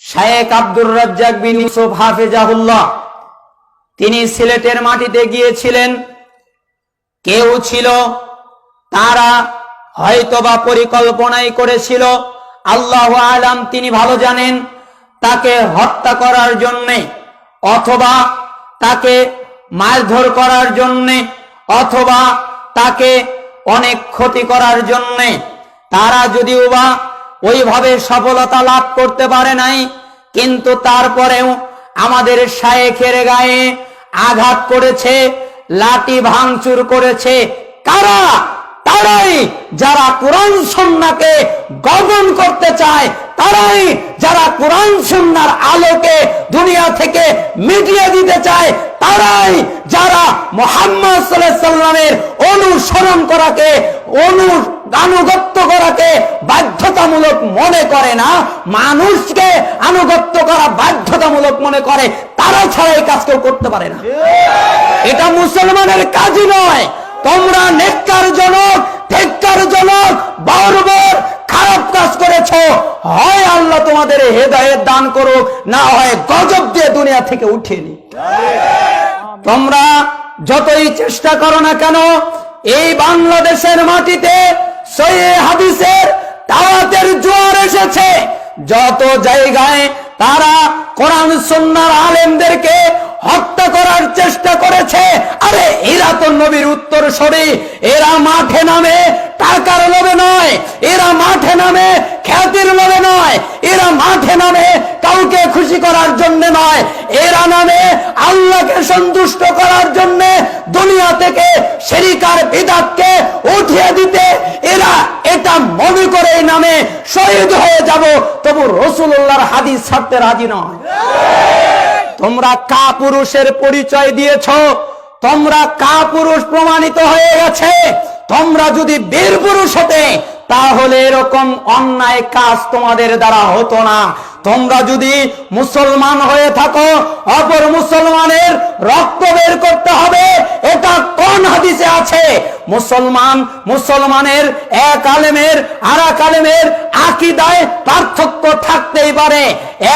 শায়েক আব্দুর রাজ্জাক বিন ইউসুফ হাফেজাহুল্লাহ। তিনি সিলেটের মাটিতে গিয়েছিলেন। কেউ ছিল, তারা হয়তোবা পরিকল্পনাই করেছিল। আল্লাহ আলাম তিনি ভালো জানেন, তাকে হত্যা করার জন্যে অথবা তাকে মারধর করার জন্যে অথবা তাকে অনেক ক্ষতি করার জন্যে। তারা যদিও বা ওইভাবে সফলতা লাভ করতে পারে নাই, কিন্তু তারপরেও আমাদের শায়েখের গায়ে আঘাত করেছে, লাঠি ভাঙচুর করেছে। কারা? তারাই যারা কোরআন সন্নাকে গগন করতে চায়, তারাই যারা কোরআন সন্ন্যার আলোকে দুনিয়া থেকে মিটিয়ে দিতে চায়, তারাই যারা মোহাম্মদ সাল্লামের অনুসরণ করাকে অনু আনুগত্য করাকে বাধ্যতামূলক মনে করে না, মানুষকে আনুগত্য করা বাধ্যতামূলক মনে করে, তারা ছাড়া এই কাজ কেউ করতে পারে না। এটা মুসলমানের কাজই নয়। তোমরা নেককার জনক ঠেক্কার জনক, বর্বর খারাপ কাজ করেছ, হয় আল্লাহ তোমাদের হেদায়েত দান করুক, না হয় গজব দিয়ে দুনিয়া থেকে উঠিয়ে নি তোমরা যতই চেষ্টা করো না কেন, এই বাংলাদেশের মাটিতে হাদিসের দাওয়াতের জোয়ার এসেছে। যত জায়গায় তারা কোরআন সুন্নার আলেমদেরকে হত্যা করার চেষ্টা করেছে, আরে এরা তো নবীর উত্তর এরা মাঠে নামে টাকার লোভে নয়, এরা মাঠে নামে খ্যাতির লোভে নয়, এরা মাঠে নামে কাউকে খুশি করার জন্য নয়, এরা নামে আল্লাহকে সন্তুষ্ট করার জন্য শেরিকার বিদাতকে উঠিয়ে দিতে এরা এটা মনে করে নামে শহীদ হয়ে যাব। তবু রসুল্লাহর হাদিস ছাড়তে রাজি নয়। তোমরা কা পুরুষের পরিচয় দিয়েছ, তোমরা কা পুরুষ প্রমাণিত হয়ে গেছে। তোমরা যদি বীর পুরুষ হতে তাহলে এরকম অন্যায় কাজ তোমাদের দ্বারা হতো না। তোমরা যদি মুসলমান হয়ে থাকো, অপর মুসলমানের রক্ত বের করতে হবে, এটা কোন হাদিসে আছে? মুসলমান, মুসলমানের এক আলেমের আর এক আলেমের আকিদায় পার্থক্য থাকতেই পারে।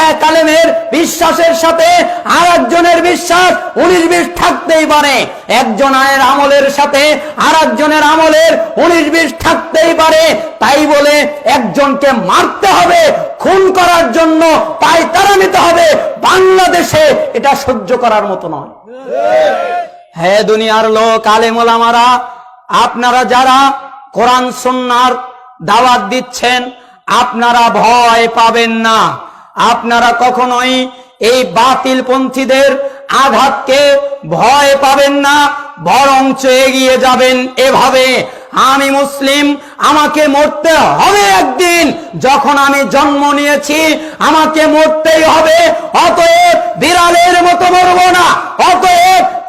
এক আলেমের বিশ্বাসের সাথে আর একজনের বিশ্বাস উনিশ বিশ থাকতেই পারে। একজনের আমলের সাথে আর একজনের আমলের উনিশ বিশ থাকতেই পারে। তাই বলে একজনকে মারতে হবে, খুন করার জন্য পায়তারা নিতে হবে। বাংলাদেশে এটা সহ্য করার মতো নয়। হ্যাঁ দুনিয়ার লোক আলেমোলামারা আপনারা যারা কোরআন সন্ন্যার দাওয়াত দিচ্ছেন, আপনারা ভয় পাবেন না। আপনারা কখনোই এই বাতিল পন্থীদের আঘাতকে ভয় পাবেন না, বরঞ্চ এগিয়ে যাবেন এভাবে। আমি মুসলিম, আমাকে মরতে হবে একদিন। যখন আমি জন্ম নিয়েছি, আমাকে মরতেই হবে, অতএব বিড়ালের মতো মরব না, অতএব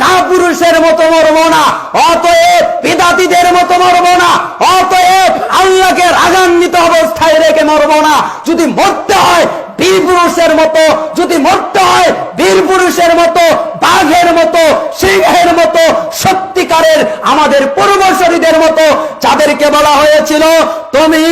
কাপুরুষের মতো মরব না, অতএব বিদাতিদের মতো মরব না, অতএব আল্লাহকে রাগান্বিত অবস্থায় রেখে মরব না। যদি মরতে হয় বীর পুরুষের মতো, যদি মরতে হয় বীর পুরুষের মতো, বাঘের মতো, সিংহের মতো, সত্যিকারের আমাদের পূর্বশরীদের মতো, যাদেরকে বলা হয়েছিল, তুমি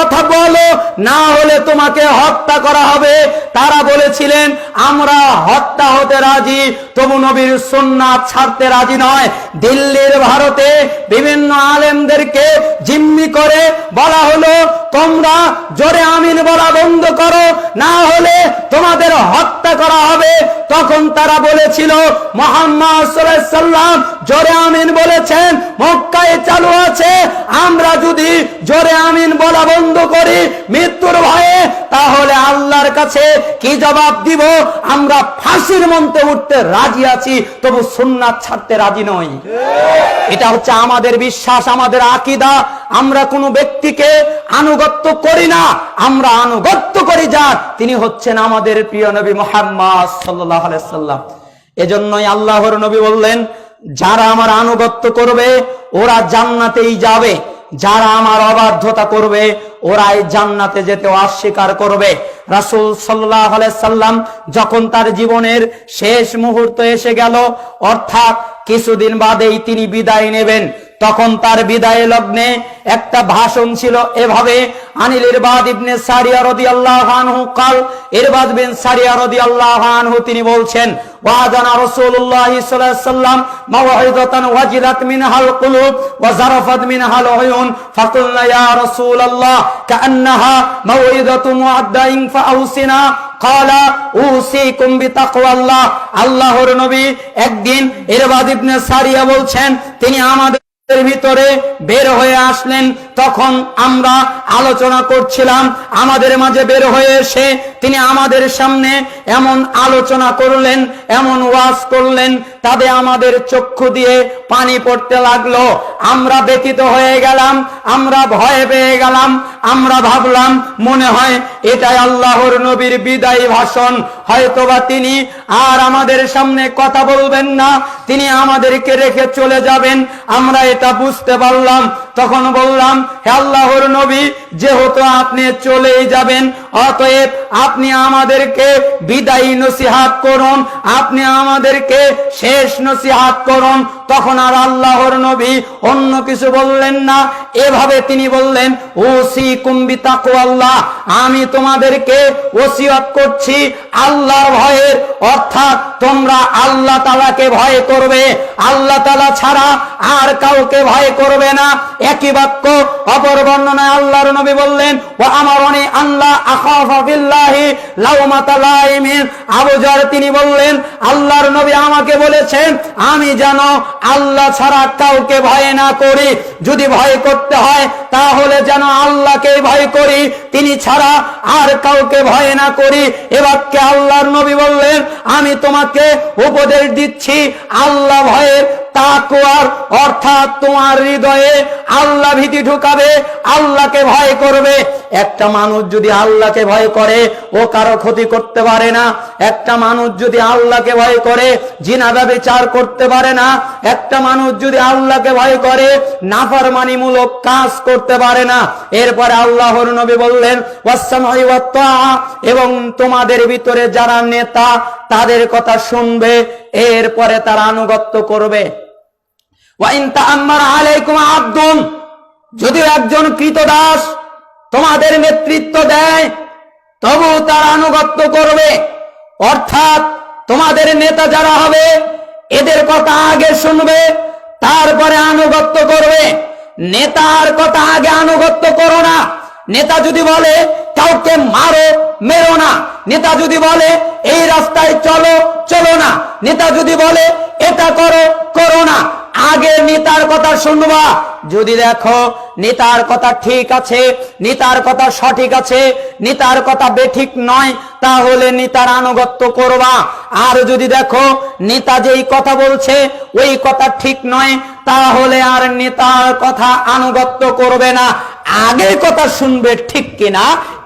কথা বলো, না হলে তোমাকে হত্যা করা হবে। তারা বলেছিলেন, আমরা হত্যা হতে রাজি, তবু নবীর সুন্নাত ছাড়তে রাজি নয়। দিল্লির ভারতে বিভিন্ন আলেমদেরকে জিম্মি করে বলা হলো, তোমরা জোরে আমিন বলা বন্ধ করো, না হলে তোমাদের হত্যা করা হবে। তখন তারা বলেছিল, মোহাম্মদ সাল্লাম জোরে আমিন বলেছেন, মক্কায় চালু আছে। আমরা যদি জোরে আমিন বলা বন্ধ করি মৃত্যুর ভয়ে, তাহলে আল্লাহর কাছে কি জবাব দিব? আমরা ফাঁসির মন্ত্রে উঠতে রাজি আছি, তবু সুন্নাত ছাড়তে রাজি নই। এটা হচ্ছে আমাদের বিশ্বাস, আমাদের আকিদা। আমরা কোনো ব্যক্তিকে আনুগত্য করি না, আমরা আনুগত্য করি যার। তিনি হচ্ছেন আমাদের প্রিয় নবী মোহাম্মদ সাল্লাহ সাল্লাম। এজন্যই আল্লাহর নবী বললেন, যারা আমার আনুগত্য করবে, ওরা জান্নাতেই যাবে। যারা আমার অবাধ্যতা করবে, ওরাই জান্নাতে যেতে অস্বীকার করবে। রাসুল সাল্লাহ সাল্লাম যখন তার জীবনের শেষ মুহূর্ত এসে গেল, অর্থাৎ কিছুদিন বাদেই তিনি বিদায় নেবেন। তখন তার বিদায় লগ্নে একটা ভাষণ ছিল এভাবে, আনিল ইরবাদ ইবনে সারিয়া রাদিয়াল্লাহু আনহু কাল ইরবাদ বিন সারিয়া রাদিয়াল্লাহু আনহু তিনি বলছেন ওয়াদানা রাসূলুল্লাহ সাল্লাল্লাহু আলাইহি সাল্লাম মাওয়াইদাতান ওয়াজিলাত মিনহাল কুলুব ওয়া জারাফাত মিনহাল উয়ুন ফাকুলনা ইয়া রাসূলুল্লাহ, কাআন্নাহা মাওইদাতু মুআদ্দাইন ফাআউসিনা কালা উসিকুম বিতাকওয়াল্লাহ আল্লাহর নবী একদিন ইরবাদ ইবনে সারিয়া বলছেন, তিনি আমাদের ভিতরে বের হয়ে আসলেন তখন আমরা আলোচনা করছিলাম, আমাদের মাঝে বের হয়ে এসে তিনি আমাদের সামনে এমন আলোচনা করলেন, এমন ওয়াজ করলেন, তাতে আমাদের চক্ষু দিয়ে পানি পড়তে লাগল। আমরা ব্যতীত হয়ে গেলাম, আমরা ভয় পেয়ে গেলাম, আমরা ভাবলাম, মনে হয় এটাই আল্লাহর নবীর বিদায়ী ভাষণ। হয়তোবা তিনি আর আমাদের সামনে কথা বলবেন না, তিনি আমাদেরকে রেখে চলে যাবেন, আমরা এটা বুঝতে পারলাম। তখন বললাম, হে আল্লাহর নবী, যেহেতু আপনি চলেই যাবেন, অতএব আপনি আমাদেরকে বিদায়ী নসিহাত করুন, আপনি আমাদেরকে শেষ নসিহাত করুন। তখন আর আল্লাহর নবী অন্য কিছু বললেন না। এভাবে তিনি বললেন ওসি কুম্বি আল্লাহ আমি তোমাদেরকে ওসিয়ত করছি আল্লাহ ভয়ের অর্থাৎ তোমরা আল্লাহ তালাকে ভয় করবে। আল্লাহ তালা ছাড়া আর কাউকে ভয় করবে না। একই বাক্য অপর বর্ণনায় আল্লাহর নবী বললেন ও আমার অনে আল্লাহ আখাফিল্লাহি লাউমাতা লাইমিন আবু জার তিনি বললেন, আল্লাহর নবী আমাকে বলেছেন, আমি যেন আল্লাহ ছাড়া কাউকে ভয় না করি। যদি ভয় করতে হয়, তাহলে যেন আল্লাহকে ভয় করি। তিনি ছাড়া আর কাউকে ভয় না করি। এবারকে আল্লাহর নবী বললেন আমি তোমাকে উপদেশ দিচ্ছি, আল্লাহ ভয়ের তাকুয়ার অর্থাৎ তোমার হৃদয়ে আল্লাহ ভীতি ঢুকাবে, আল্লাহকে ভয় করবে। একটা মানুষ যদি আল্লাহকে ভয় করে, ও কারও ক্ষতি করতে পারে না। একটা মানুষ যদি আল্লাহকে ভয় করে জিনাদা বিচার করতে পারে না। একটা মানুষ যদি আল্লাহকে ভয় করে, নাফরমানিমূলক কাজ করতে পারে না। এরপরে আল্লাহর নবী বললেন এবং তোমাদের ভিতরে যারা নেতা তাদের কথা শুনবে, এরপরে তারা আনুগত্য করবে। আব্দুন, যদিও একজন কৃতদাস তোমাদের নেতৃত্ব দেয়, তবু তার আনুগত্য করবে। অর্থাৎ তোমাদের নেতা যারা হবে, এদের কথা আগে শুনবে, তারপরে আনুগত্য করবে। নেতার কথা আগে আনুগত্য করো না। নেতা যদি বলে কাউকে মারো, মেরো না। নেতা যদি বলে, এই রাস্তায় চলো চলো না। নেতা যদি বলে, এটা করো করো না। আগে নেতার কথা শুনবা। যদি দেখো, নেতার কথা ঠিক আছে, নেতার কথা সঠিক আছে, নেতার কথা বেঠিক নয়, তাহলে নেতার আনুগত্য করবা। আর যদি দেখো, নেতা যেই কথা বলছে, ওই কথা ঠিক নয়, তাহলে আর নেতার কথা আনুগত্য করবে না। আগে কথা শুনবে ঠিক কিনা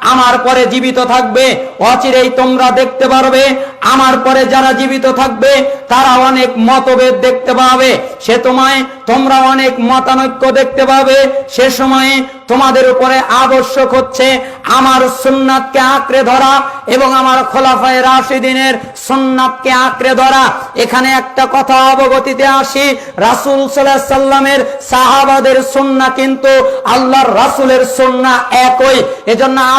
আমার পরে জীবিত থাকবে, অচিরেই তোমরা দেখতে পারবে, আমার পরে যারা জীবিত থাকবে, তারা অনেক মতভেদ দেখতে পাবে। সে তোমায় তোমরা অনেক মতানৈক্য দেখতে পাবে। সে সময়ে তোমাদের উপরে আবশ্যক হচ্ছে আমার সুন্নাতকে আঁকড়ে ধরা এবং আমার খোলাফায় রাশিদিনের সুন্নাতকে আঁকড়ে ধরা। এখানে একটা কথা অবগতিতে আসি, রাসুল সাল্লাহ সাল্লামের সাহাবাদের সুন্না কিন্তু আল্লাহর রাসুলের সুন্না একই। এজন্য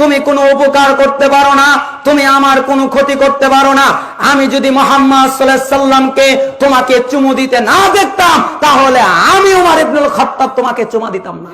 তুমি কোনো উপকার করতে পারো না, তুমি আমার কোনো ক্ষতি করতে পারো না। আমি যদি মোহাম্মদ সাল্লামকে তোমাকে চুমু দিতে না দেখতাম, তাহলে আমি উমার ইবনুল খাত্তাব তোমাকে চুমা দিতাম না।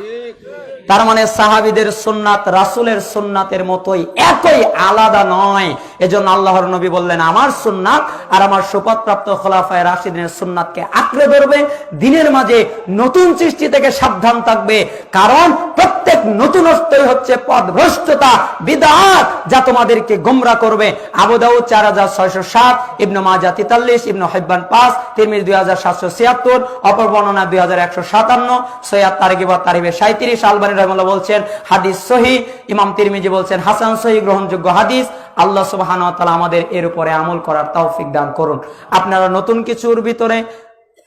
তার মানে সাহাবিদের সুন্নাত, রাসুলের সুন্নাতের মতোই একই, আলাদা নয়। এজন্য আল্লাহর নবী বললেন, আমার সুন্নাত আর আমার সুপদপ্রাপ্ত খোলাফায় রাশিদিনের সুন্নাতকে আঁকড়ে ধরবে। দিনের মাঝে নতুন সৃষ্টি থেকে সাবধান থাকবে। কারণ প্রত্যেক নতুনত্বই হচ্ছে পদভ্রষ্টতা, বিদাত, যা তোমাদেরকে গোমরা করবে। আবুদাউ চার হাজার ছয়শো সাত, ইবনু মাজা তিতাল্লিশ, ইবনু হেব্বান পাঁচ, তিরমিজ দুই হাজার সাতশো ছিয়াত্তর, অপর বর্ণনা দুই হাজার একশো সাতান্ন, সৈয়াদ তারিকিবর তারিবে সাঁত্রিশ আলবানী রহমুল্লাহ বলছেন, হাদিস সহি, ইমাম তিরমিজি বলছেন, হাসান সহি, গ্রহণযোগ্য হাদিস। আল্লাহ সুবাহান তালা আমাদের এর উপরে আমল করার তৌফিক দান করুন। আপনারা নতুন কিছুর ভিতরে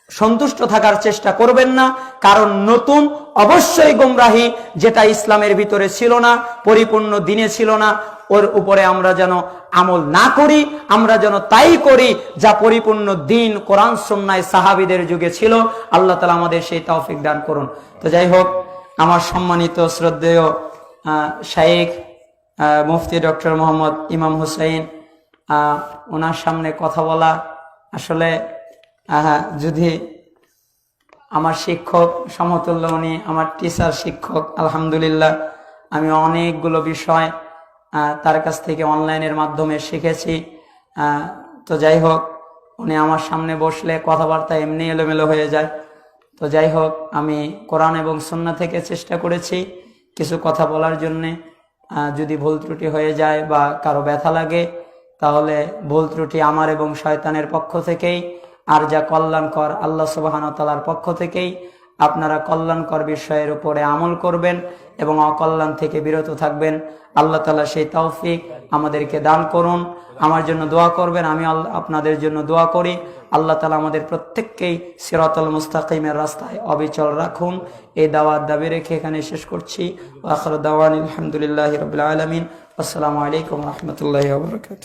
সন্তুষ্ট থাকার চেষ্টা করবেন না, কারণ নতুন অবশ্যই গোমরাহি, যেটা ইসলামের ভিতরে ছিল না, পরিপূর্ণ দিনে ছিল না, ওর উপরে আমরা যেন আমল না করি, আমরা যেন তাই করি যা পরিপূর্ণ দিন, কোরআন সন্ন্যায় সাহাবিদের যুগে ছিল। আল্লাহ তালা আমাদের সেই তৌফিক দান করুন। তো যাই হোক আমার সম্মানিত, শ্রদ্ধেয় শাইখ মুফতি ডক্টর মোহাম্মদ ইমাম হুসাইন ওনার সামনে কথা বলা আসলে যদি আমার শিক্ষক সমতুল্য, উনি আমার টিচার শিক্ষক, আলহামদুলিল্লাহ, আমি অনেকগুলো বিষয় তার কাছ থেকে অনলাইনের মাধ্যমে শিখেছি তো যাই হোক, উনি আমার সামনে বসলে কথাবার্তা এমনি এলোমেলো হয়ে যায়। তো যাই হোক আমি কোরআন এবং সন্না থেকে চেষ্টা করেছি কিছু কথা বলার জন্যে। যদি ভুল ত্রুটি হয়ে যায় বা কারও ব্যথা লাগে, তাহলে ভুল ত্রুটি আমার এবং শয়তানের পক্ষ থেকেই, আর যা কল্যাণকর আল্লাহ সুবাহান তালার পক্ষ থেকেই, আপনারা কল্যাণকর বিষয়ের উপরে আমল করবেন এবং অকল্যাণ থেকে বিরত থাকবেন। আল্লাহ তালা সেই তৌফিক আমাদেরকে দান করুন। আমার জন্য দোয়া করবেন, আমি আপনাদের জন্য দোয়া করি। আল্লাহ তালা আমাদের প্রত্যেককেই সিরাতল মুস্তাকিমের রাস্তায় অবিচল রাখুন। এই দাওয়াত দাবি রেখে এখানে শেষ করছি। আখর দাওয়ান আলহামদুলিল্লাহ রবিল আলমিন। আসসালামু আলাইকুম রহমতুল্লাহ বরকাত